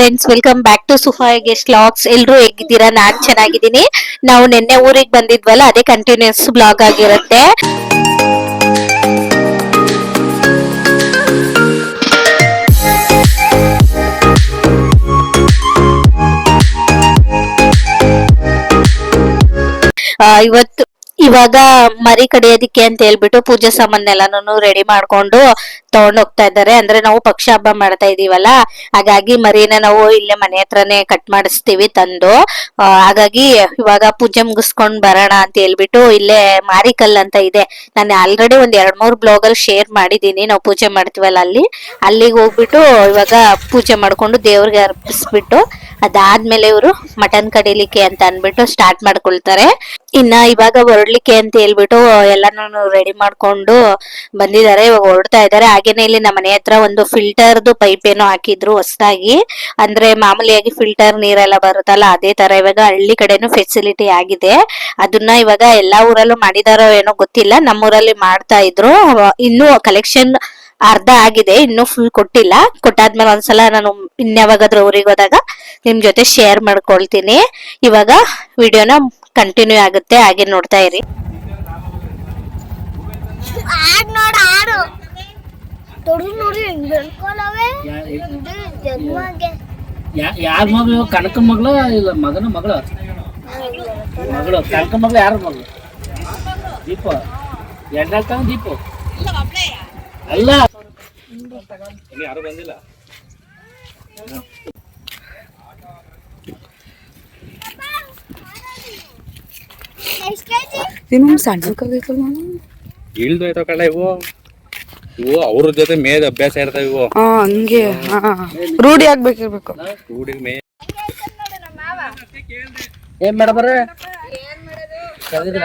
Friends welcome back to ಸುಫಾ guest blogs ಎಲ್ಲರೂ ಹೇಗಿದ್ದೀರಾ? ನಾನ್ ಚೆನ್ನಾಗಿದ್ದೀನಿ. ನಾವು ನಿನ್ನೆ ಊರಿಗೆ ಬಂದಿದ್ವಲ್ಲ, ಅದೇ ಕಂಟಿನ್ಯೂಸ್ ಬ್ಲಾಗ್ ಆಗಿರುತ್ತೆ. ಇವತ್ತು ಇವಾಗ ಮರಿ ಕಡಿಯೋದಿಕ್ಕೆ ಅಂತ ಹೇಳ್ಬಿಟ್ಟು ಪೂಜೆ ಸಾಮಾನೆಲ್ಲಾನು ರೆಡಿ ಮಾಡ್ಕೊಂಡು ತಗೊಂಡ್ ಹೋಗ್ತಾ ಇದ್ದಾರೆ. ಅಂದ್ರೆ ನಾವು ಪಕ್ಷ ಹಬ್ಬ ಮಾಡ್ತಾ ಇದೀವಲ್ಲ, ಹಾಗಾಗಿ ಮರಿನ ನಾವು ಇಲ್ಲೇ ಮನೆ ಹತ್ರನೇ ಕಟ್ ಮಾಡಿಸ್ತೀವಿ ತಂದು. ಹಾಗಾಗಿ ಇವಾಗ ಪೂಜೆ ಮುಗಿಸ್ಕೊಂಡ್ ಬರೋಣ ಅಂತ ಹೇಳ್ಬಿಟ್ಟು ಇಲ್ಲೇ ಮಾರಿಕಲ್ ಅಂತ ಇದೆ. ನಾನು ಆಲ್ರೆಡಿ ಒಂದ್ ಎರಡ್ ಮೂರ್ ಬ್ಲಾಗ್ ಅಲ್ಲಿ ಶೇರ್ ಮಾಡಿದೀನಿ. ನಾವು ಪೂಜೆ ಮಾಡ್ತೀವಲ್ಲ ಅಲ್ಲಿ. ಅಲ್ಲಿಗೆ ಹೋಗ್ಬಿಟ್ಟು ಇವಾಗ ಪೂಜೆ ಮಾಡ್ಕೊಂಡು ದೇವ್ರಿಗೆ ಅರ್ಪಿಸ್ಬಿಟ್ಟು ಅದಾದ್ಮೇಲೆ ಇವರು ಮಟನ್ ಕಡಿಲಿಕ್ಕೆ ಅಂತ ಅನ್ಬಿಟ್ಟು ಸ್ಟಾರ್ಟ್ ಮಾಡ್ಕೊಳ್ತಾರೆ. ಇನ್ನ ಇವಾಗ ಹೊರಡ್ಲಿಕ್ಕೆ ಅಂತ ಹೇಳ್ಬಿಟ್ಟು ಎಲ್ಲಾನು ರೆಡಿ ಮಾಡ್ಕೊಂಡು ಬಂದಿದ್ದಾರೆ, ಇವಾಗ ಹೊರಡ್ತಾ ಇದ್ದಾರೆ. ಹಾಗೇನೆ ಇಲ್ಲಿ ನಮ್ಮ ಮನೆ ಹತ್ರ ಒಂದು ಫಿಲ್ಟರ್ದು ಪೈಪ್ ಏನೋ ಹಾಕಿದ್ರು ಹೊಸದಾಗಿ. ಅಂದ್ರೆ ಮಾಮೂಲಿಯಾಗಿ ಫಿಲ್ಟರ್ ನೀರೆಲ್ಲ ಬರುತ್ತಲ್ಲ, ಅದೇ ತರ ಇವಾಗ ಹಳ್ಳಿ ಕಡೆನೂ ಫೆಸಿಲಿಟಿ ಆಗಿದೆ. ಅದನ್ನ ಇವಾಗ ಎಲ್ಲಾ ಊರಲ್ಲೂ ಮಾಡಿದಾರೋ ಏನೋ ಗೊತ್ತಿಲ್ಲ. ನಮ್ಮೂರಲ್ಲಿ ಮಾಡ್ತಾ ಇದ್ರು. ಇನ್ನು ಕಲೆಕ್ಷನ್ ಅರ್ಧ ಆಗಿದೆ, ಇನ್ನು ಫುಲ್ ಕೊಟ್ಟಿಲ್ಲ. ಕೊಟ್ಟಾದ್ಮೇಲೆ ಒಂದ್ಸಲ ನಾನು ಇನ್ಯಾವಾಗಾದ್ರೂ ಊರಿಗೆ ಹೋದಾಗ ನಿಮ್ ಜೊತೆ ಶೇರ್ ಮಾಡ್ಕೊಳ್ತೀನಿ. ಇವಾಗ ವಿಡಿಯೋನ ಕಂಟಿನ್ಯೂ ಆಗುತ್ತೆ ಹಾಗೆ ನೋಡ್ತಾ ಇರಿ. ಯಾರ ಮಗಳು? ಕನಕ ಮಗಳು ಇಲ್ಲ ಮಗನ ಮಗಳು? ಮಗಳು ಕನಕ ಮಗಳು ಯಾರ ಮಗಳು? ದೀಪ. ಎರಡನೇ ದೀಪ. ಅಲ್ಲ. ಯಾರು ಬಂದಿಲ್ಲ. ಎಷ್ಟ್ ಕೆಜಿ ಇನ್ನು ಸಣ್ಣ ಕಲ್ದೈತಲ್ಲ ಇಳ್ದು ಐತಾವ ಕಳ್ಳ ಇವು? ಇವು ಅವ್ರ ಜೊತೆ ಮೇದ ಅಭ್ಯಾಸ ಇರ್ತಾವ ಇವು. ಹಾ ಹಂಗೆ ಹಾ ರೂಢಿ ಆಗ್ಬೇಕಿರ್ಬೇಕು. ಹುಡುಗ ಮೇ ಏನ್ ಮೇಡ ಬೋಲ್ಡ್ ಕರೆದಿದ್ರ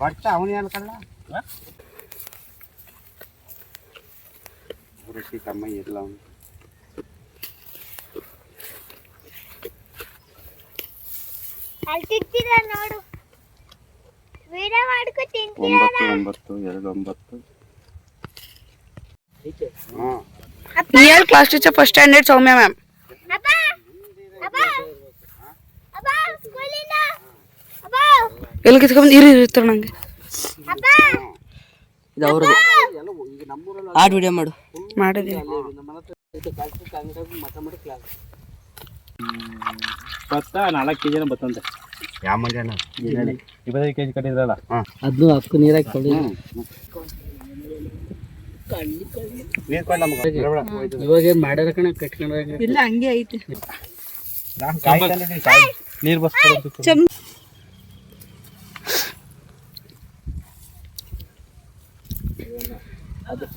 ಬಟ್ಟ ಅವನೇ ಅನ್ಕಲ್ಲ ರೊಟ್ಟಿ ತಮ್ಮ ಇಲ್ಲ ಅವನು ಅಲ್ಲಿ ತಿಂತೀರ ನೋಡು ವಿಡಿಯೋ ಮಾಡ್ಕೊ ತಿಂತೀರ ಒಂಬತ್ತು ಒಂಬತ್ತು ಎರಡು ಒಂಬತ್ತು ಹಾಂ near class teacher first standard ಎಲ್ಲಿ ಕಿತ್ಕೊಂಡ್ ಇರಿ ಇರಿ ನಂಗೆ. ಅಪ್ಪ ಇದು ಅವ್ರದ್ದು. ಆಡ್ ವಿಡಿಯೋ ಮಾಡು. ಮಾಡಿದೀನಿ ಭತ್ತ ನಾಲ್ಕು ಕೆ ಜಿನ ಬತ್ತಂತೆ ಯಾವ ಮಂಜಾನ ಇಪ್ಪತ್ತೈದು ಕೆ ಜಿ ಕಟ್ಟಿದ್ರಲ್ಲ ಹಾಂ ಅದನ್ನು ಹಕ್ಕು ನೀರಾಗಿ ತೊಳಿ ಇವಾಗ ಏನು ಮಾಡ್ಯಾರ ಕಣ ಇಲ್ಲ ಹಂಗೆ ಐತಿ. ನೀರು ಬಸ್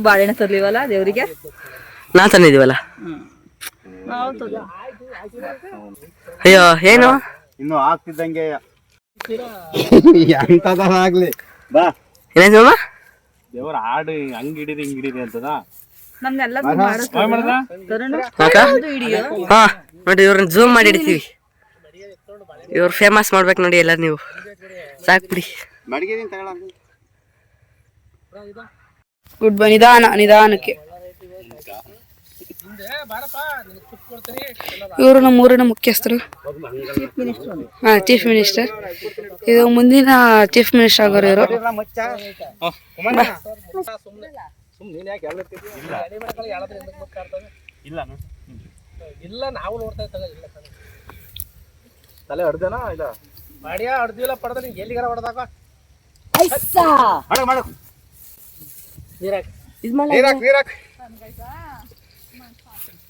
ಬಾಳೆಹಣ್ಣು ತರ್ಲಿವಲ್ಲ ದೇವರಿಗೆ ನಾ ತಂದಿದೀವಲ್ಲ ಅಯ್ಯೋ ಏನು? ಇನ್ನು ಆಗ್ತಿದ್ದಂಗೆ ಎಂತದಾರ ಆಗ್ಲಿ. ಬಾ. ಏನಾಯ್ತು ದೇವ್ರ ಆಡು ಹಂಗ್ ಹಿಡಿರಿ ಹಿಂಗ್ ಹಿಡಿರಿ ಅಂತದ? ನಮ್ನೆಲ್ಲ ಹಾ ನೋಡಿ ಇವ್ರನ್ನ ಝೂಮ್ ಮಾಡಿ ಇಡ್ತೀವಿ ಇವ್ರು ಫೇಮಸ್ ಮಾಡ್ಬೇಕು ನೋಡಿ ಎಲ್ಲ ನೀವು. ಸಾಕು ಬಿಡಿ. ಗುಡ್ ಬೈ ನಿಧಾನ ನಿಧಾನಕ್ಕೆ. ಇವರು ನಮ್ಮ ಊರಿನ ಮುಖ್ಯಸ್ಥರು. ಹಾ ಚೀಫ್ ಮಿನಿಸ್ಟರ್ ಇದು ಮುಂದಿನ ಚೀಫ್ ಮಿನಿಸ್ಟರ್ ಆಗೋರು ಇವರು. ಸುಮ್ಮನೆ ನೀನ್ ಯಾಕೆ ಎಲ್ಲ ಇಲ್ಲ ಇಲ್ಲ ನಾವು ನೋಡ್ತಾ ಇದ್ದಾಗ ಇಲ್ಲ ತಲೆ ಹೊಡ್ದೇನಾ ಇಲ್ಲ? ಮಾಡ್ಯಾ ಹೊಡ್ದಿಲ್ಲ ಪಡ್ದ ನಿಂಗೆ ಎಲ್ಲಿಗಾರ ಹೊಡೆದಾಗ ಮಾಡ ನೀರಾಕ್. ನೀರಾಕ್ ಕುಡಿತಾ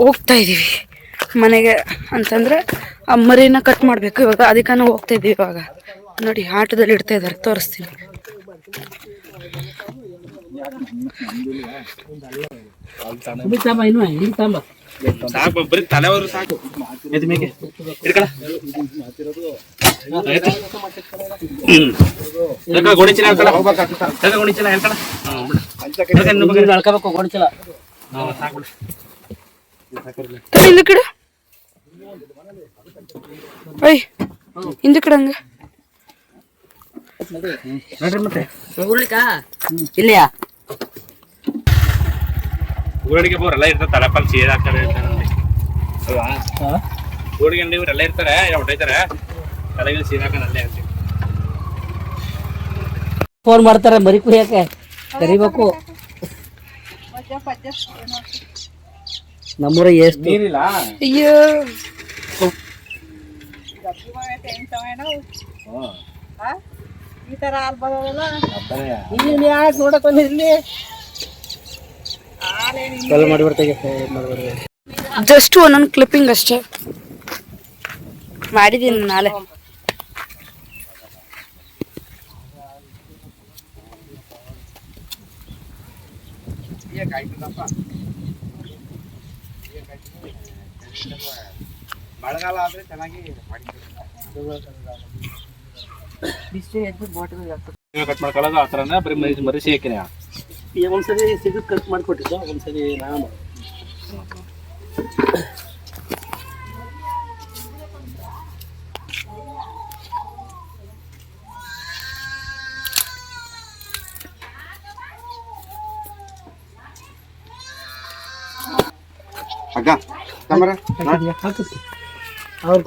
ಹೋಗ್ತಾ ಇದೀವಿ. ಮನೆಗೆ ಅಂತಂದ್ರೆ ಆ ಮರಿನ ಕಟ್ ಮಾಡ್ಬೇಕು ಇವಾಗ. ಅದಕ್ಕೆ ಹೋಗ್ತಾ ಇದೀವಿ ಇವಾಗ. ನೋಡಿ, ಆಟದಲ್ಲಿ ಇಡ್ತಾ ಇದಾರೆ. ತೋರಿಸ್ತೀನಿ. ಸಾಕು ಬರೀ ತಲೆ ಹೋದ್ರು ಸಾಕು. ಎದ್ ಮೇಗೆ ಹಿಡ್ಕಳ. ಗೋಣಿಚೀಲ ಹೇಳ್ಕಳ ಹೇಳ್ಕ ಗೋಣಿಚೀಲ ಹೇಳ್ಕಳ ಹೇಳ್ಕಬೇಕು ಗೋಣಿಚೀಲ ಸಾಕು. ಇಲ್ಲಿ ಕಡೆ. ಐ ಹಿಂದೆ ಕಡೆ ಹಂಗ. ನೋಡ್ರಿ ಮತ್ತೆ. ಇಲ್ಲಿಯಾ? ಊರಡಿಗೆ ಬೋರೆಲ್ಲ ಇರ್ತಾರೆ ತಲೆಪಾಲ್ ಸೀದ ಹಾಕ್ತಾರೆ ಅಲ್ವಾ? ಊರಿಗೆ ಇವರೆಲ್ಲ ಇರ್ತಾರೆ ಹೊಟ್ಟೈತಾರೆ ತಲೆಗೆ ಸೀದಾ ಹಾಕೊಂಡು ಅಲ್ಲೇ ಹಾಕ್ತೀವಿ ಫೋನ್ ಮಾಡ್ತಾರೆ ಮರಿ ಕುಯ್ಯಕ್ಕೆ ಕರಿಬೇಕು. ನಮ್ಮೂರ ಎಷ್ಟು? ನೀರಿಲ್ಲ? ಅಯ್ಯೋ. ಕಲ್ ಮಾಡಿಬಿಡ್ತಾಗೆ ಜಸ್ಟ್ ಒಂದೊಂದು ಕ್ಲಿಪ್ಪಿಂಗ್ ಅಷ್ಟೇ. ಮಾಡಿದ್ದೀನಿ ನಾಳೆ. ಮಳೆಗಾಲ ಆದ್ರೆ ಚೆನ್ನಾಗಿ ಕಟ್ ಮಾಡ್ಕೊಳ್ಳೋದು ಆ ಥರನೇ ಬರೀ ಮರಿ ಮರಿ ಈಗ ಒಂದ್ಸರಿ ಸಿಗದ್ ಕಟ್ ಮಾಡಿಕೊಟ್ಟಿದ್ದು ಒಂದ್ಸರಿ ನಾನು ಅಕ್ಕ ಕ್ಯಾಮರ ಅವ್ರು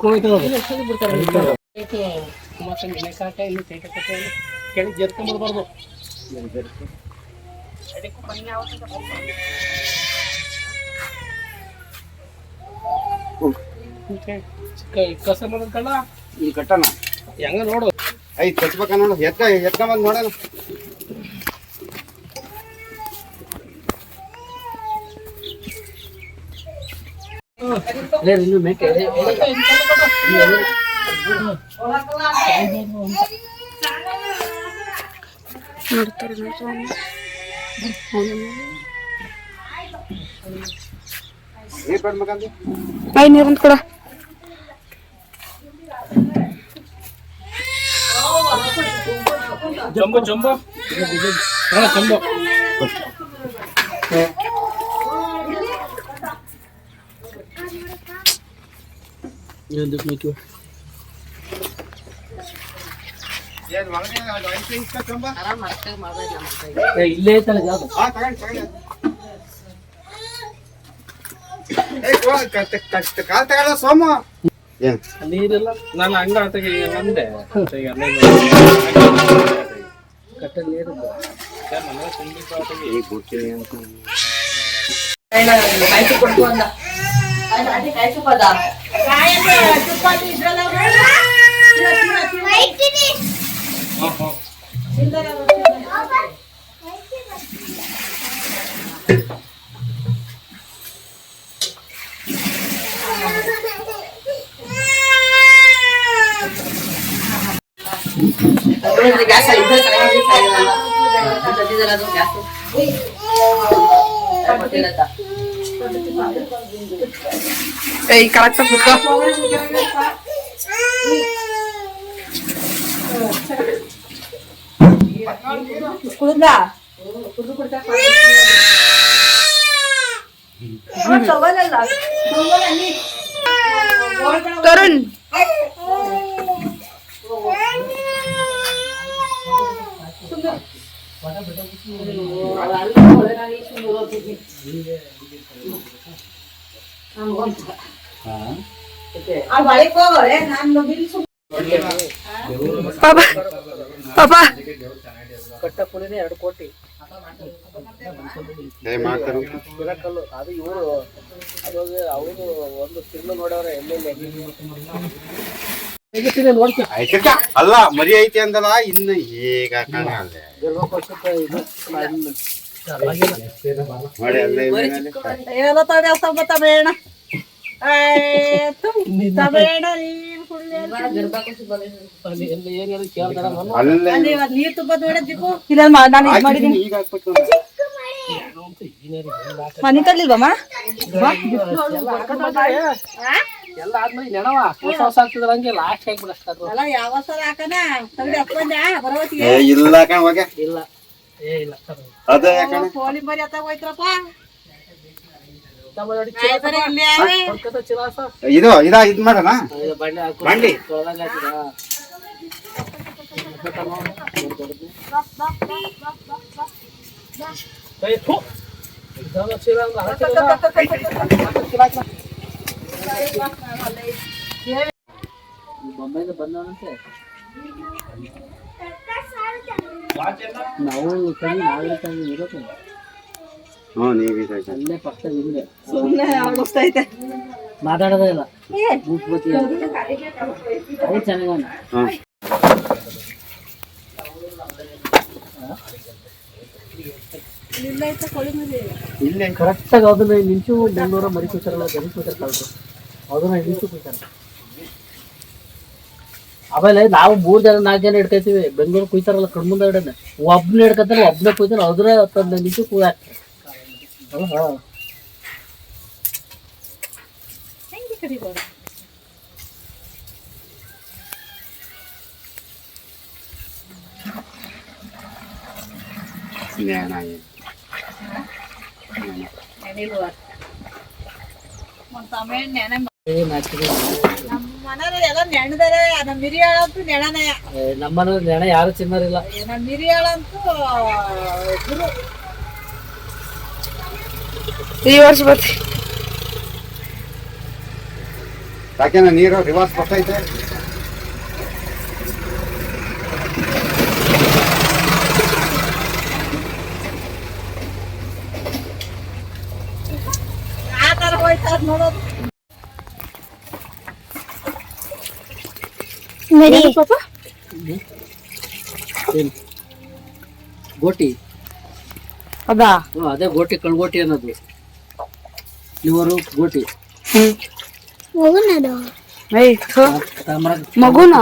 ಕೋಯ್ತು ಕೆಳಗೆ ಜರ್ಕೊಂಬರ್ಬಾರ್ದು ಕಸ ಮಾಡೋದಲ್ಲ ಈ ಕಟ್ಟಣ ಹೆಂಗ ನೋಡು ಐ ಕಟ್ಬೇಕ ನೋಡು ಎತ್ಕ ಎತ್ಕೊಂಬಂದು ನೋಡೋಣ ಇನ್ನು ಮೇಕೆ ನೋಡ್ತಾರೆ ನೋಡ್ತಾರೆ. ನೀರ್ ಕೊಡ್ಬೇಕಂದ್ರೆ ಐ ನೀರಂತ ಕೊಡ ಜಂಬು ಜಂಬು ಹಾ ಜಂಬು ಇನ್ನೊಂದು ಮೇಕೆ ಏನ್ ಮಗನೇ ಅದು ಐತೆ ಇಷ್ಟ ಕಂಬ? ಏ, ಇಲ್ಲೇ ಐತಲ್ಲ ಜಾಗ ಹಾ, ತಗೊಂಡ್, ತಗೊಂಡ್. ಏ, ಕೋ- ಕಟ್- ಕಟ್- ಕಾಲ್ ತಗೊಳ್ಳ ಸೋಮು. ಏನ್ ನೀರಿಲ್ಲ ನಾನು ಹಂಗ ಆತಗೆ ಈಗ ಅಂದೆ ಈಗ ಅಲ್ಲೇ ಕಟ್ಟಲ್ಲಿ ನೀರಿಲ್ಲ ಸರ್ ಮನೆ ಸಂಗೀತ ಆತಗೆ ಈಗ ಕರೆಕ್ಟ್ ಕುತ್ಕೋ ತರುಣ್. ಪಾಪ. ಪಾಪ. ಕಟ್ಟಪುಳಿನೇ ಎರಡು ಕೋಟಿ. ಏ ಮಾಡ್ತಾರ ಅದು ಇವರು. ಅವಾಗ ಅವರು ಒಂದು ತಿರುಳು ನೋಡವ್ರೆ ಎಲ್ಲೆಲ್ಲಿ ನೋಡ್ಕೊ ಅಲ್ಲ ಮರಿ ಐತಿ ಅಂದಲ್ಲ ಇನ್ನು ಈಗ ಕಾಣಲ್ಲ. ಇದು ಮಾಡಿದ್ನು. ನೋಡಿ ಏನೇನು ಕೇಳ್ತಾರ ನಾನು ಅಲ್ಲೇ ಮಾಡಿದೀನಿ ಈಗ ಹಾಕ್ಬೇಕು ಎಲ್ಲ ಆದ್ಮೇಲೆ ನೆನವ ಹೊಸ ಹೊಸ ಆಗ್ತಿದ್ರ ಹಂಗೆ ಲಾಸ್ಟ್ ಆಗ್ಬಿಡ ಏ ಇಲ್ಲ ಇಲ್ಲ ಏ ಇಲ್ಲ ತಗೋ. ಅದೇ ಕಣ ತಮಿಳ್ನಾಡು ಚಿರಾಸ ಬಾ. ಕೊಲ್ಕತ್ತಾ ಚಿರಾಸ ಇದು ಇದ ಇದ್ ಮಾಡೋಣ? ಬಂಡೆ. ಬೊಂಬೈಯಿಂದ ಬಂದವನಂತೆ ನಾವು ತಂಗಿ ನಾಳೆ ತಂಗಿ ಇರೋದು. ಹ್ಞೂ ನೀವು ಮಾತಾಡೋದೇ ಇಲ್ಲ. ಅದು ಚೆನ್ನಾಗವನ ಇಲ್ಲೇ ಕರೆಕ್ಟಾಗಿ ಅದನ್ನ ನಿಂಚು ಬೆಂಗಳೂರು ಮರಿ ಕೂತಾರಲ್ಲ ಗರಿ ಕೂತಾರ ಅದನ್ನ ನಿಂಚು ಕೂತಾರ ಆಮೇಲೆ ನಾವು ಮೂರ್ ಜನ ನಾಲ್ಕು ಜನ ಹಿಡ್ಕೈತೀವಿ. ಬೆಂಗಳೂರು ಕುಯ್ತಾರಲ್ಲ ಕಣ್ಮುಂದ ಹಿಡನೆ ಒಬ್ನ ಹಿಡ್ಕತಾನೆ ಒಬ್ನೇ ಕುಯ್ತಾನೆ ಅದ್ರ ತಂದ ನಿಂಚು ಕೂದ ಜ್ಞಾನ ಏನು ನಮ್ಮನ ನೆನ ಯಾರು ಚಿನ್ನರಿಲ್ಲ ಈ ವರ್ಷ ಬರ್ತಿ. ಯಾಕೆನ ನೀರು ರಿವರ್ಸ್ ಬರ್ತೈತೆ. ಗೋಟಿ. ಅದಾ? ಅದೇ ಗೋಟಿ ಕಳ್ಗೋಟಿ ಅನ್ನೋದು. ಇವರು ಗೋಟಿ. ಮಗುನಾ ಮಗುನ?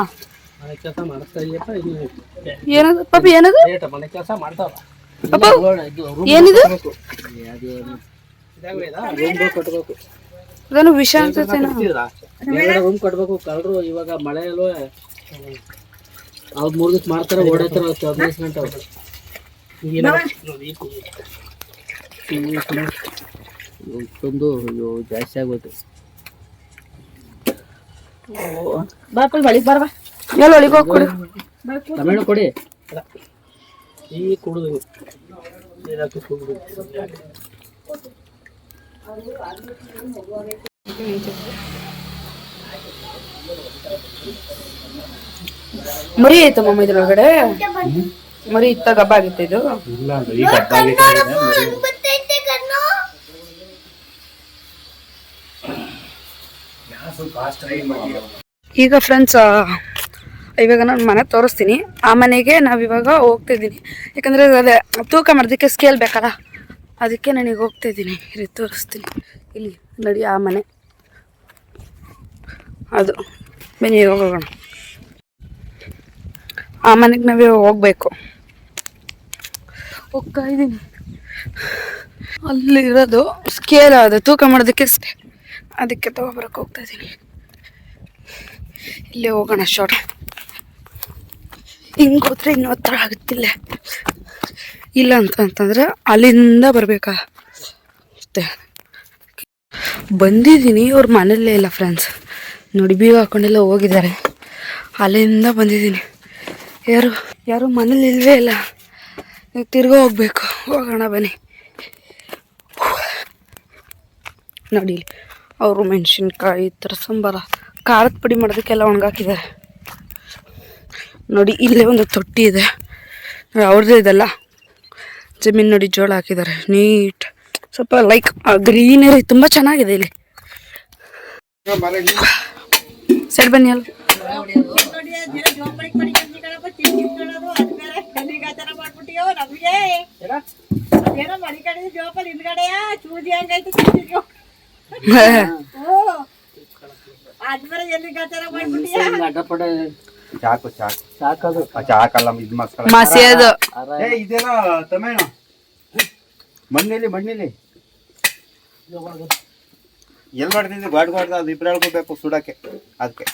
ಮನೆ ಕೆಲಸ ಮಾಡಿಸ್ತಾ ಇದೆಯಪ್ಪ ಇನ್ನು ಏನದು? ಪಾಪ ಏನದು? ಮನೆ ಕೆಲಸ ಮಾಡ್ತಾವ. ಅಪ್ಪ, ಏನಿದು? ರೂಮ್ ಕಟ್ಬೇಕು. ಅದನ್ನು ವಿಷ ರೂಮ್ ಕಟ್ಬೇಕು ಕಳ್ರು ಇವಾಗ ಮಳೆ ಅಲ್ವ. ಅವ್ರು ಮೂರ್ ದಿವಸ ಮಾಡ್ತಾರೆ ಓಡಾಡ್ತಾರೆ ಹದಿನೈದು ಗಂಟೆ ಇಷ್ಟೊಂದು ಅಯ್ಯೋ ಜಾಸ್ತಿ ಆಗೋಯ್ತು. ಎಲ್ಲಿ ಒಳಗೆ ಹೋಗಿ ಕೊಡು. ತಮಿಳು ಕೊಡಿ. ಈ ಕುಡಿದು. ಮರಿ ಆಯ್ತು ಮಮ್ಮ ಇದ್ರೊಳಗಡೆ. ಮರಿ ಇತ್ತ ಗಬ್ಬ ಆಗಿತ್ತು ಇದು ಇಲ್ಲ ಅಂದ್ರೆ ಈ ಗಬ್ಬ ಈಗ ಫ್ರೆಂಡ್ಸ್ ಇವಾಗ ನಾನು ಮನೆ ತೋರಿಸ್ತೀನಿ. ಆ ಮನೆಗೆ ನಾವಿವಾಗ ಹೋಗ್ತಿದ್ದೀನಿ ಯಾಕಂದರೆ ಅದೇ ತೂಕ ಮಾಡೋದಕ್ಕೆ ಸ್ಕೇಲ್ ಬೇಕಲ್ಲ? ಅದಕ್ಕೆ ನನಗೆ ಹೋಗ್ತಾ ಇದ್ದೀನಿ. ಇಲ್ಲಿ ತೋರಿಸ್ತೀನಿ. ಇಲ್ಲಿ, ನೋಡಿ ಆ ಮನೆ. ಅದು. ಬನ್ನಿ ಹೋಗೋಣ. ಆ ಮನೆಗೆ ನಾವೇ ಹೋಗ್ಬೇಕು. ಹೋಗ್ತಾ ಇದ್ದೀನಿ. ಅಲ್ಲಿರೋದು ಸ್ಕೇಲ್ ಅದು. ತೂಕ ಮಾಡೋದಕ್ಕೆ ಸ್- ಅದಕ್ಕೆ ತಗೊಬರಕ್ಕೆ ಹೋಗ್ತಾ ಇದ್ದೀನಿ ಇಲ್ಲೇ ಹೋಗೋಣ ಶಾರ್ಟ್ ಹಿಂಗೆ ಹೋದ್ರೆ ಇನ್ನೂ ಹತ್ರ ಆಗುತ್ತಿಲ್ಲ. ಇಲ್ಲ ಅಂತ ಅಂತಂದ್ರೆ ಅಲ್ಲಿಂದ ಬರಬೇಕಾ ಬಂದಿದ್ದೀನಿ, ಅವ್ರ ಮನೇಲೇ ಇಲ್ಲ ಫ್ರೆಂಡ್ಸ್ ನೋಡಿ, ಬೀಗ ಹಾಕೊಂಡೆಲ್ಲ ಹೋಗಿದ್ದಾರೆ. ಅಲ್ಲಿಂದ ಬಂದಿದ್ದೀನಿ. ಯಾರು ಯಾರು ಮನೇಲಿ ಇಲ್ವೇ ಇಲ್ಲ. ತಿರ್ಗಾ ಹೋಗ್ಬೇಕು. ಹೋಗೋಣ ಬನ್ನಿ. ನೋಡಿ ಅವರು ಮೆಣಸಿನ್ಕಾಯಿ ಈ ಥರ ಸಂಬಾರ ಖಾರದ ಪುಡಿ ಮಾಡೋದಕ್ಕೆಲ್ಲ ಒಣಗಾಕಿದ್ದಾರೆ. ನೋಡಿ, ಇಲ್ಲೇ ಒಂದು ತೊಟ್ಟಿ ಇದೆ. ಅವ್ರದ್ದೇ ಇದೆಲ್ಲ. ಜಮೀನು ನೋಡಿ, ಜೋಳ ಹಾಕಿದ್ದಾರೆ. ನೀಟ್. ಸ್ವಲ್ಪ ಲೈಕ್ ಗ್ರೀನರಿ ತುಂಬ ಚೆನ್ನಾಗಿದೆ ಇಲ್ಲಿ. ಸರಿ ಬನ್ನಿ ಅಲ್ಲ. ಏ ಮಣ್ಣಲ್ಲಿ ಮಣ್ಣಲ್ಲಿ ಎಲ್ಲಿ ಮಾಡ್ತಿದ್ದೆ? ಗಾಡ್ ಗಾಡ್ದ ಅದು ಇಬ್ರು ಹೇಳ್ಕೋಬೇಕು ಸುಡಕ್ಕೆ ಅದಕ್ಕೆ.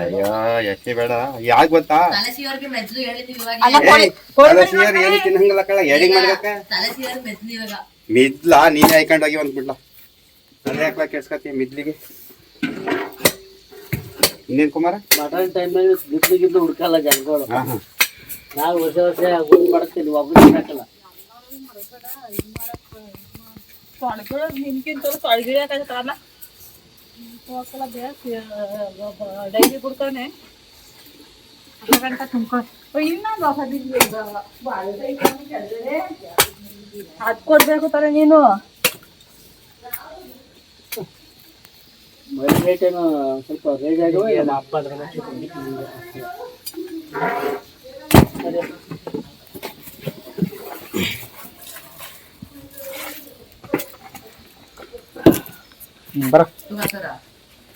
ಅಯ್ಯೋ ಎಸಿ ಬೇಡ. ಯಾಕೆ ಗೊತ್ತಾ? ಏಯ್, ತಲೆ ಸೀರೆ ಏನು ತಿನ್ನಂಗಿಲ್ಲ ಕಳ ಎಡಿಂಗ್ ಮಾಡ್ಬೇಕ? ಮಿದ್ಲಾ ನೀನೇ ಹಾಕೊಂಡು ಹೋಗಿ ಒಂದ್ ಬಿಡ್ಲ ತಲೆ ಹಾಕ್ಲಾ ಕೆಡ್ಸ್ಕತಿ ಮಿದ್ಲಿಗೆ? ಇನ್ನೇನ್ ಕುಮಾರ? ಮಟನ್ ಟೈಮ್ ಗಿಡ್ಲು ಗಿದ್ಲು ಹುಡ್ಕಲ್ಲ ಜನಗಳು. ನಾವು ವರ್ಷ ವರ್ಷ ಗುಂಡ್ ಮಾಡ್ತೀನಿ ಒಬ್ಬರು ಹಾಕಲ್ಲ ಡೈಲಿ ಕೊಡ್ತಾನೆ ಅದ್ ಕೊಡ್ಬೇಕು ತರ ನೀನು ಮರಿ ರೇಟ್ ಏನು ಸ್ವಲ್ಪ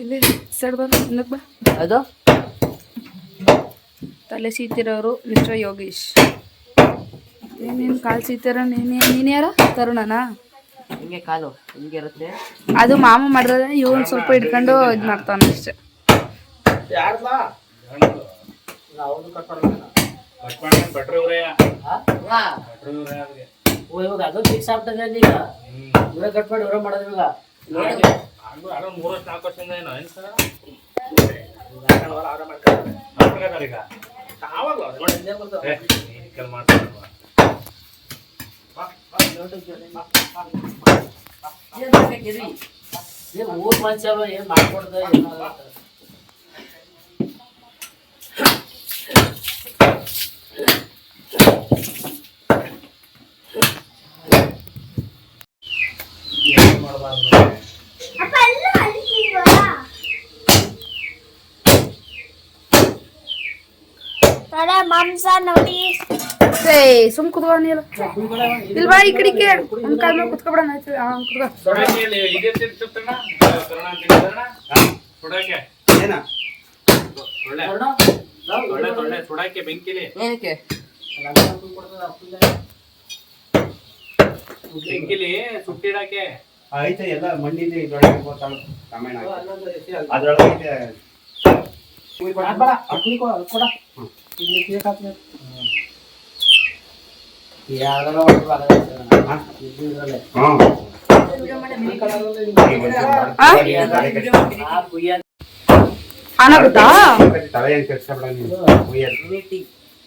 ಇಲ್ಲಿ ಸೈಡ್ ಬಂದು ಹಿಂದಕ್ಕೆ ಬಾ. ಅದು? ತಲೆ ಸೀತಿರೋರು ಮಿಸ್ಟರ್ ಯೋಗೀಶ್. ಏನೇನು ಕಾಲು ಸೀತಿರ? ನೀನೇನು ನೀನು ಯಾರ? ತರುಣನಾ? ಹಿಂಗೆ ಕಾಲು ಹಿಂಗೆ ಇರುತ್ತೆ. ಅದು ಮಾಮ ಮಾಡಿದ್ರೆ ಇವನು ಸ್ವಲ್ಪ ಹಿಡ್ಕೊಂಡು ಇದು ಮಾಡ್ತಾನೆ ಅಷ್ಟೇ ಭಟ್ರು ಓ, ಇವಾಗ ಅದು ಫಿಕ್ಸ್ ಆಗ್ತದೆ ಈಗ. ಇವರೇ ಕಟ್ ಮಾಡಿ ಇವರೇ ಮಾಡೋದು ಇವಾಗ. ಹಂಗು ಅಲ್ಲ ಮೂರು ವರ್ಷ ನಾಲ್ಕು ವರ್ಷದಿಂದ ಏನೋ ಏನ್ ಸರ್? ಆರಾಮ ಮಾಡ್ತಾರೆ ಈಗ ಆವಾಗ ಏ, ನೀನ್ ಕೆಲ್ ಮಾಡ್ತಾರಲ್ವಾ ಏನ್ ಊರ್ ಮನುಷ್ಯ ಏನು ಮಾಡ್ಕೊಡ್ದೆ. ಏನೋ ಆಗತ್ತೆ. ಮಾಂಸ ನೋಡಿ. ಏ ಸುಮ್ ಕುತ್ಕೊ ನೀನು. ಇಲ್ವಾ ಈ ಕಡೆಗೆ ಒಂದ್ ಕಾಲ ಮೇಲೆ ಕುತ್ಕೊಬಿಡೋಣ ಆಯ್ತು. ಕುತ್ಕೋ ಇಲ್ಲಿ ಬೆಂಕಿಲಿ. ಏನಕ್ಕೆ? ಬೆಂಕಿಲಿ ಸುಟ್ಟಿಡಕ್ಕೆ. ಐತೆ ಎಲ್ಲ ಮಣ್ಣಿದೆ ಇದ್ರೊಳಗೆ ಗೊತ್ತಾಗ ರಾಮಾಯಣ ಅದ್ರೊಳಗೆ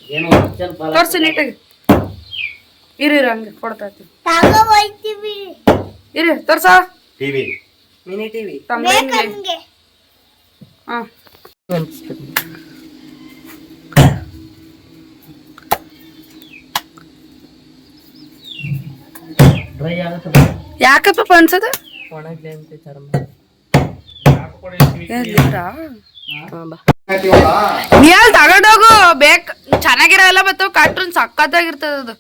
ಏನ್ ತೋರ್ಸಿ ನೀಟಾಗಿ. ಇರಿ ಹಂಗೆ ಕೊಡ್ತಾ ಇರ್ತೀವಿ ಇರು ತೋರ್ಸ. ಟಿವಿ. Mini TV. ಹಾ. ಯಾಕಪ್ಪ ಅನ್ಸದ ಒಣಗ್ಲಿ ಅಂತ ಚರ್ಮ. ಎಲ್ಲಿಟ್ರಾ? ಹಾ. ಬಾ. ನೀ ಅಲ್ಲಿ ತಗೊಂಡೋಗು ಬೇಕ್ ಚೆನ್ನಾಗಿರೋ ಎಲ್ಲ ಬರ್ತಾವ ಕಾರ್ಟೂನ್ ಸಕ್ಕತ್ತಾಗಿರ್ತದ ಅದು.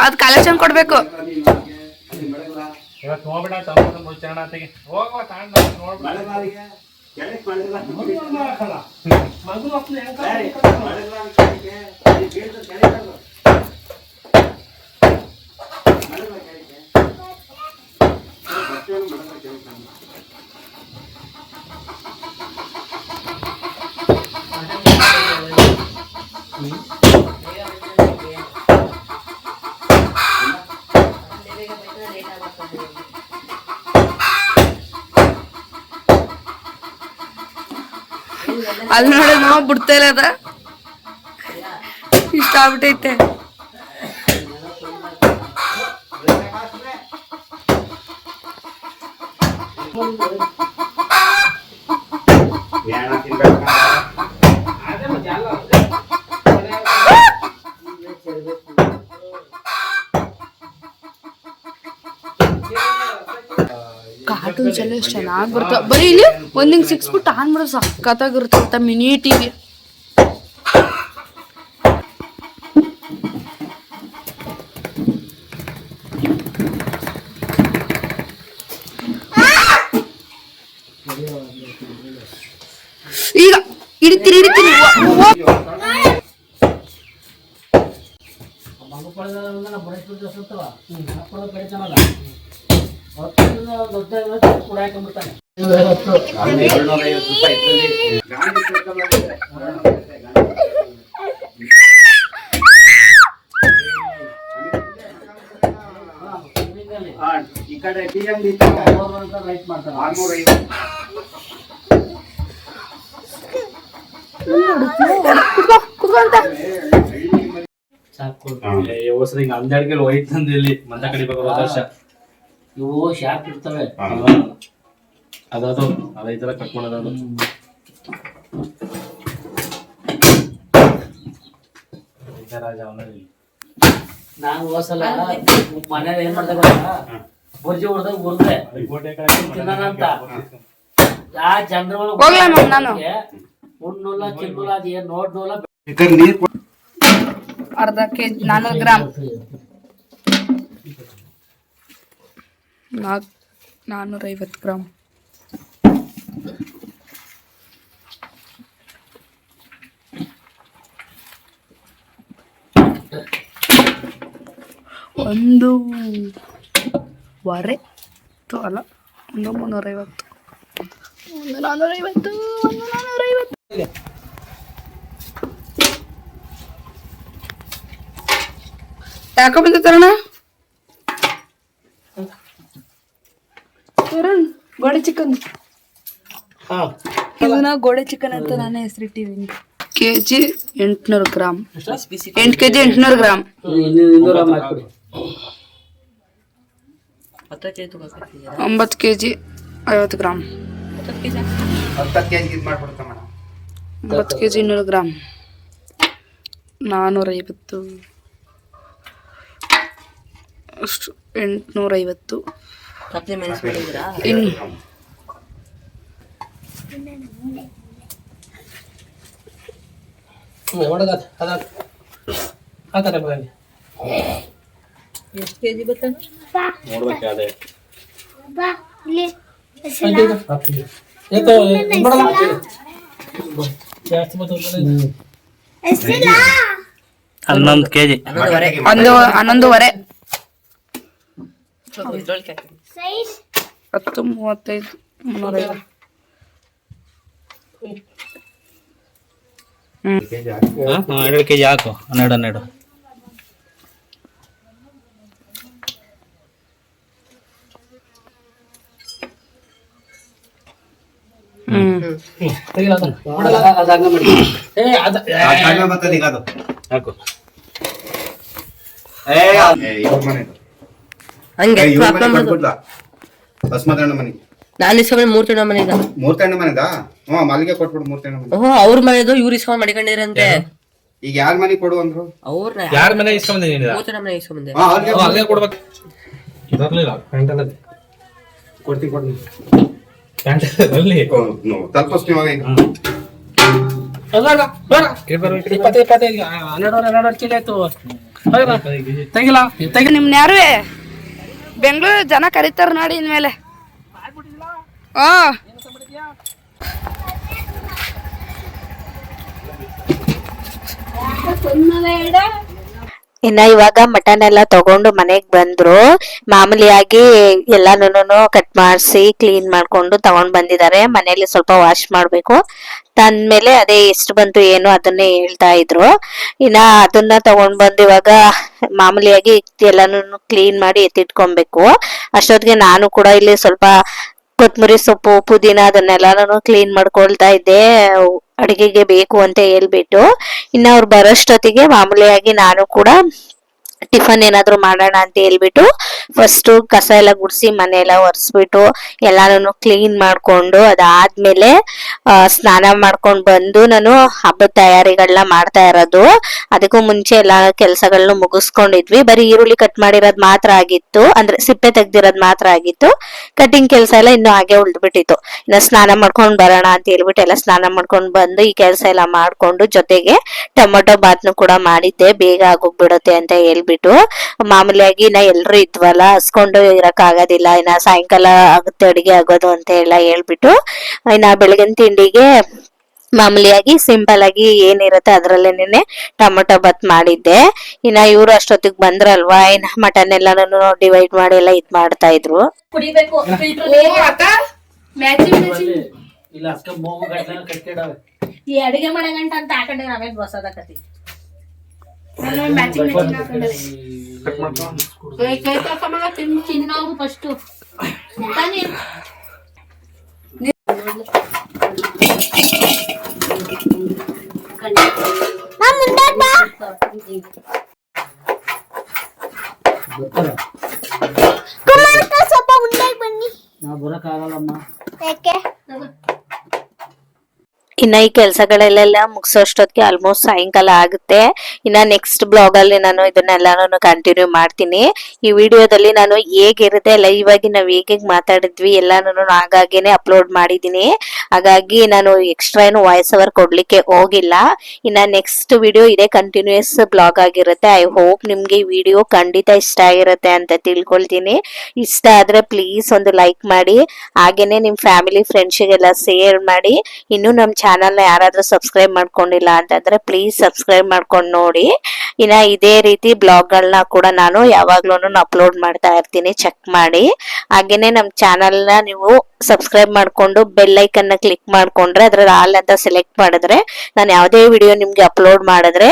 ಅದ್ ಕಲೆಕ್ಷನ್ ಕೊಡ್ಬೇಕು. ಇವತ್ತು పుడతలేనా పుడతలేదా స్టాప్ అయితే. ಚೆನ್ನಾಗಿ ಬರ್ತಾವ ಬರೀ ಇಲ್ಲಿ ಒಂದಿಂಗ್ ಸಿಕ್ಸ್ಬಿಟ್ಟು ಆನ್ ಮಾಡೋದು ಸಖತ್ತಾಗಿರುತ್ತೆ ಮಿನಿ ಟಿವಿ. ಆರ್ನೂರ ಐವತ್ತು ಹೊಸದ ಹಿಂಗ ಹನ್ನೆರಡು ಹೋಯ್ತು ತಂದು ಇಲ್ಲಿ ಮಂದ ಕಡಿಬೇಕು ವರ್ಷ. ಇವು ಶಾಪ್ ಇರ್ತವೆ. ಅದದು ಅದ ತರ ಕಟ್ ಮಾಡೋದು ರಾಜ ಅವನಲ್ಲಿ. ನಾನು ಹೋಸಲ ಮನೇಲಿ ಏನ್ ಮಾಡ್ದೆ ಗೊತ್ತಾ? ಬುರ್ಜಿ ಹೊಡೆದಾಗ ಹುರ್ದೆ ತಿನ್ನೋಣಂತ ಆ ಜನರ ಹೋಗ್ಲಾ ಮಮ್ಮ ನಾನು? ಉಣ್ಣುಲ್ಲ ತಿನ್ನುಲ್ಲ ಅದ್ ಏನ್ ನೋಡ್ನುಲ್ಲ ಅರ್ಧ ಕೆಜಿ ನಾನ್ನೂರು ಗ್ರಾಮ್. ನಾಲ್ಕು ನಾನ್ನೂರೈವತ್ತು ಗ್ರಾಮ್. ಒಂದು ವರೆ ತು ಅಲ್ಲ ಒಂದು ಮುನ್ನೂರೈವತ್ತು ಒಂದು ನಾನ್ನೂರೈವತ್ತು ಒಂದು ನಾನ್ನೂರೈವತ್ತು ಯಾಕೆ ಬಂದಿತ್ತಾರಣ ಗೋಡೆ ಚಿಕನ್ ಇದನ್ನ ಗೋಡೆ ಚಿಕನ್ ಅಂತ ನಾನೇ ಹೆಸರಿಟ್ಟಿದ್ದೀನಿ. ಕೆಜಿ ಎಂಟ್ನೂರು ಗ್ರಾಮ್. ಎಂಟು ಕೆಜಿ ಎಂಟ್ನೂರು ಗ್ರಾಮ್. ಒಂಬತ್ತು ಕೆ ಜಿ ಐವತ್ತು ಗ್ರಾಮ್. ಒಂಬತ್ತು ಕೆಜಿ ಇನ್ನೂರು ಗ್ರಾಮ್. ನಾನ್ನೂರೈವತ್ತು ಅಷ್ಟು ಎಂಟುನೂರೈವತ್ತು. ಇನ್ನು ಹಾಕದ ಎಷ್ಟು ಕೆಜಿ ನೋಡ್ಬೇಕು ಅದೇ ಹನ್ನೊಂದು ಕೆಜಿ. ಹನ್ನೊಂದುವರೆ. ಒಂದು ಹನ್ನೊಂದುವರೆ ಹತ್ತು ಮೂವತ್ತೈದು ಮುನ್ನೂರೈವತ್ತು. ಎರಡು ಕೆಜಿ ಹಾಕು. ಹನ್ನೆರಡು ಹನ್ನೆರಡು. ಹಂಗೆ ಇವ್ರ ಅಪ್ಪ ಮನೆ ಇಸ್ಕೊಂಡ್ ಮೂರ್ ತಿಂಗಳ ಮನೆ ನಾನು ಇಸ್ಕೊಂಡ್ ಮೂರ್ ತಿಂಗಳ ಮನೆಯಿಂದ ಮೂರ್ತಣ್ಣ ಮನೆದಾ ಹ್ಞೂ ಮಲ್ಲಿಗೆ ಕೊಟ್ಬಿಡು ಮೂರ್ತಣ್ಣ ಮನೆ ಓಹೋ ಅವ್ರ ಮನೆದು ಇವ್ರು ಇಸ್ಕೊಂಡ್ ಮಡಿಕೊಂಡಿರಂತೆ. ಈಗ ಯಾರ ಮನೆ ಕೊಡು ಅಂದ್ರು? ಅವ್ರ ಯಾರ ಮನೆ ಇಸ್ಕೊಂಬಂದಿನಿ ಮೂರ್ ತಿಂಗಳ ಮನೆ ಇಸ್ಕೊಂಬಂದೆ ಹಾ ಅವ್ರಿಗೆ ಅಲ್ಲೇ ಕೊಡ್ಬೇಕು. ಇದರ್ಲಿಲ್ಲ ಪ್ಯಾಂಟಲ್ಲಿ. ಕೊಡ್ತೀನಿ ಕೊಡ್ತೀನಿ. ಪ್ಯಾಂಟಲ್ಲಿ ತಲುಪಿಸ್ತೀವಿ ಇವಾಗ ಬೆಂಗಳೂರು ಜನ ಕರೀತಾರ ನೋಡಿ ಇನ್ಮೇಲೆ. ಇನ್ನ ಇವಾಗ ಮಟನ್ ಎಲ್ಲ ತಗೊಂಡು ಮನೆಗ್ ಬಂದ್ರು. ಮಾಮೂಲಿಯಾಗಿ ಎಲ್ಲಾನು ಕಟ್ ಮಾಡಿಸಿ ಕ್ಲೀನ್ ಮಾಡ್ಕೊಂಡು ತಗೊಂಡ್ ಬಂದಿದ್ದಾರೆ. ಮನೇಲಿ ಸ್ವಲ್ಪ ವಾಶ್ ಮಾಡ್ಬೇಕು. ತಂದ್ಮೇಲೆ ಅದೇ ಎಷ್ಟು ಬಂತು ಏನು ಅದನ್ನೇ ಹೇಳ್ತಾ ಇದ್ರು. ಇನ್ನ ಅದನ್ನ ತಗೊಂಡ್ ಬಂದು ಇವಾಗ ಮಾಮೂಲಿಯಾಗಿ ಎಲ್ಲಾನು ಕ್ಲೀನ್ ಮಾಡಿ ಎತ್ತಿಟ್ಕೊಬೇಕು. ಅಷ್ಟೊತ್ತಿಗೆ ನಾನು ಕೂಡ ಇಲ್ಲಿ ಸ್ವಲ್ಪ ಕೊತ್ತಂಬರಿ ಸೊಪ್ಪು, ಪುದೀನ ಅದನ್ನೆಲ್ಲಾನು ಕ್ಲೀನ್ ಮಾಡ್ಕೊಳ್ತಾ ಇದ್ದೆ. ಅಡಿಗೆಗೆ ಬೇಕು ಅಂತ ಹೇಳ್ಬಿಟ್ಟು. ಇನ್ನ ಅವ್ರು ಬರೋಷ್ಟೊತ್ತಿಗೆ ಮಾಮೂಲಿಯಾಗಿ ನಾನು ಕೂಡ ಟಿಫನ್ ಏನಾದ್ರು ಮಾಡೋಣ ಅಂತ ಹೇಳ್ಬಿಟ್ಟು ಫಸ್ಟ್ ಕಸ ಎಲ್ಲ ಗುಡಿಸಿ ಮನೆ ಎಲ್ಲ ಒರೆಸ್ಬಿಟ್ಟು ಎಲ್ಲಾನು ಕ್ಲೀನ್ ಮಾಡ್ಕೊಂಡು ಅದಾದ್ಮೇಲೆ ಸ್ನಾನ ಮಾಡ್ಕೊಂಡು ಬಂದು ನಾನು ಹಬ್ಬದ ತಯಾರಿಗಳನ್ನ ಮಾಡ್ತಾ ಇರೋದು. ಅದಕ್ಕೂ ಮುಂಚೆ ಎಲ್ಲ ಕೆಲಸಗಳನ್ನ ಮುಗಿಸ್ಕೊಂಡಿದ್ವಿ. ಬರೀ ಈರುಳ್ಳಿ ಕಟ್ ಮಾಡಿರೋದ್ ಮಾತ್ರ ಆಗಿತ್ತು. ಅಂದ್ರೆ ಸಿಪ್ಪೆ ತೆಗ್ದಿರೋದ್ ಮಾತ್ರ ಆಗಿತ್ತು. ಕಟಿಂಗ್ ಕೆಲಸ ಎಲ್ಲ ಇನ್ನು ಹಾಗೆ ಉಳ್ದ್ಬಿಟ್ಟಿತ್ತು. ಇನ್ನು ಸ್ನಾನ ಮಾಡ್ಕೊಂಡ್ ಬರೋಣ ಅಂತ ಹೇಳ್ಬಿಟ್ಟು ಎಲ್ಲ ಸ್ನಾನ ಮಾಡ್ಕೊಂಡ್ ಬಂದು ಈ ಕೆಲಸ ಎಲ್ಲ ಮಾಡ್ಕೊಂಡು ಜೊತೆಗೆ ಟೊಮೊಟೊ ಬಾತ್ನು ಕೂಡ ಮಾಡಿದ್ದೆ. ಬೇಗ ಆಗೋಗ್ಬಿಡುತ್ತೆ ಅಂತ ಹೇಳ್ಬಿಟ್ಟು. ಮಾಮೂಲಿಯಾಗಿ ನಾ ಎಲ್ರು ಇದ್ವಲ್ಲ ಹಸ್ಕೊಂಡು ಇರಕ್ ಆಗೋದಿಲ್ಲ ಇನ್ನ ಸಾಯಂಕಾಲ ಆಗುತ್ತೆ ಅಡಿಗೆ ಆಗೋದು ಅಂತ ಎಲ್ಲ ಹೇಳ್ಬಿಟ್ಟು ಇನ್ನ ಬೆಳಗಿನ ತಿಂಡಿಗೆ ಮಾಮೂಲಿಯಾಗಿ ಸಿಂಪಲ್ ಆಗಿ ಏನಿರುತ್ತೆ ಅದ್ರಲ್ಲೇನೆ ಟೊಮೊಟೊ ಬತ್ ಮಾಡಿದ್ದೆ. ಇನ್ನ ಇವ್ರು ಅಷ್ಟೊತ್ತಿಗೆ ಬಂದ್ರಲ್ವಾ ಇನ್ನ ಮಟನ್ ಎಲ್ಲಾನು ಡಿವೈಡ್ ಮಾಡಿ ಎಲ್ಲ ಇದ್ ಮಾಡ್ತಾ ಇದ್ರು. ಈ ಅಡಿಗೆ ಮಾಡೋ ಗಂಟ ಅಂತ ಹಾಕೊಂಡ್ರೆ ನಾವೇನ್ ಹೊಸದಕತಿ ಚಿನ್ನವ್ರು ಫಸ್ಟ್ ತಾನೇ ನಾ ಮುಂದೆ ಬಾ ಕುಮಾರಕ್ಕ ಸ್ವಲ್ಪ ಮುಂದೆ ಬನ್ನಿ ನಾ ಬರಕ್ ಆಗಲ್ಲಮ್ಮ ಯಾಕೆ ಇನ್ನ ಈ ಕೆಲ್ಸಗಳಲ್ಲೆಲ್ಲ ಮುಗಿಸೋಷ್ಟೊತ್ತಿಗೆ ಆಲ್ಮೋಸ್ಟ್ ಸಾಯಂಕಾಲ ಆಗುತ್ತೆ. ಇನ್ನ ನೆಕ್ಸ್ಟ್ ಬ್ಲಾಗ್ ಅಲ್ಲಿ ನಾನು ಇದನ್ನೆಲ್ಲಾನು ಕಂಟಿನ್ಯೂ ಮಾಡ್ತೀನಿ. ಈ ವಿಡಿಯೋದಲ್ಲಿ ನಾನು ಹೇಗಿರುತ್ತೆ ಲೈವ್ ಆಗಿ ನಾವ್ ಹೇಗೆ ಮಾತಾಡಿದ್ವಿ ಎಲ್ಲಾನು ಆಗಾಗೇನೆ ಅಪ್ಲೋಡ್ ಮಾಡಿದೀನಿ ಹಾಗಾಗಿ ನಾನು ಎಕ್ಸ್ಟ್ರಾ ಏನು ವಾಯ್ಸ್ ಓವರ್ ಕೊಡ್ಲಿಕ್ಕೆ ಹೋಗಿಲ್ಲ. ಇನ್ನ ನೆಕ್ಸ್ಟ್ ವಿಡಿಯೋ ಇದೇ ಕಂಟಿನ್ಯೂಸ್ ಬ್ಲಾಗ್ ಆಗಿರುತ್ತೆ. ಐ ಹೋಪ್ ನಿಮ್ಗೆ ಈ ವಿಡಿಯೋ ಖಂಡಿತ ಇಷ್ಟ ಆಗಿರುತ್ತೆ ಅಂತ ತಿಳ್ಕೊಳ್ತೀನಿ. ಇಷ್ಟ ಆದ್ರೆ ಪ್ಲೀಸ್ ಒಂದು ಲೈಕ್ ಮಾಡಿ. ಹಾಗೇನೆ ನಿಮ್ ಫ್ಯಾಮಿಲಿ ಫ್ರೆಂಡ್ಸಿಗೆಲ್ಲ ಶೇರ್ ಮಾಡಿ. ಇನ್ನು ನಮ್ ಚಾನಲ್ ಯಾರಾದರೂ ಸಬ್ಸ್ಕ್ರೈಬ್ ಮಾಡ್ಕೊಂಡಿಲ್ಲ ಅಂತಂದ್ರೆ ಪ್ಲೀಸ್ ಸಬ್ಸ್ಕ್ರೈಬ್ ಮಾಡ್ಕೊಂಡು ನೋಡಿ. ಇನ್ನ ಇದೇ ರೀತಿ ಬ್ಲಾಗ್ ಗಳನ್ನ ಕೂಡ ನಾನು ಯಾವಾಗ್ಲೂ ಅಪ್ಲೋಡ್ ಮಾಡ್ತಾ ಇರ್ತೀನಿ ಚೆಕ್ ಮಾಡಿ. ಹಾಗೇನೆ ನಮ್ ಚಾನಲ್ನ ನೀವು ಸಬ್ಸ್ಕ್ರೈಬ್ ಮಾಡ್ಕೊಂಡು ಬೆಲ್ ಐಕನ್ನ ಕ್ಲಿಕ್ ಮಾಡ್ಕೊಂಡ್ರೆ ಅದ್ರಲ್ಲಿ ಆಲ್ ಅಂತ ಸೆಲೆಕ್ಟ್ ಮಾಡಿದ್ರೆ ನಾನು ಯಾವುದೇ ವಿಡಿಯೋ ನಿಮ್ಗೆ ಅಪ್ಲೋಡ್ ಮಾಡಿದ್ರೆ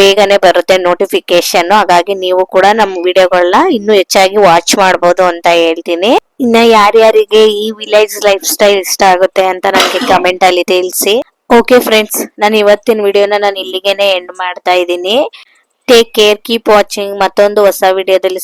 ಬೇಗನೆ ಬರುತ್ತೆ ನೋಟಿಫಿಕೇಶನ್ ಹಾಗಾಗಿ ನೀವು ಕೂಡ ನಮ್ಮ ವಿಡಿಯೋಗಳನ್ನ ಇನ್ನೂ ಹೆಚ್ಚಾಗಿ ವಾಚ್ ಮಾಡ್ಬೋದು ಅಂತ ಹೇಳ್ತೀನಿ. ಇನ್ನ ಯಾರ್ಯಾರಿಗೆ ಈ ವಿಲೇಜ್ ಲೈಫ್ ಸ್ಟೈಲ್ ಇಷ್ಟ ಆಗುತ್ತೆ ಅಂತ ನನಗೆ ಕಮೆಂಟ್ ಅಲ್ಲಿ ತಿಳಿಸಿ. ಓಕೆ ಫ್ರೆಂಡ್ಸ್ ನಾನು ಇವತ್ತಿನ ವಿಡಿಯೋನ ನಾನು ಇಲ್ಲಿಗೆನೆ ಎಂಡ್ ಮಾಡ್ತಾ ಇದ್ದೀನಿ. ಟೇಕ್ ಕೇರ್ ಕೀಪ್ ವಾಚಿಂಗ್ ಮತ್ತೊಂದು ಹೊಸ ವಿಡಿಯೋದಲ್ಲಿ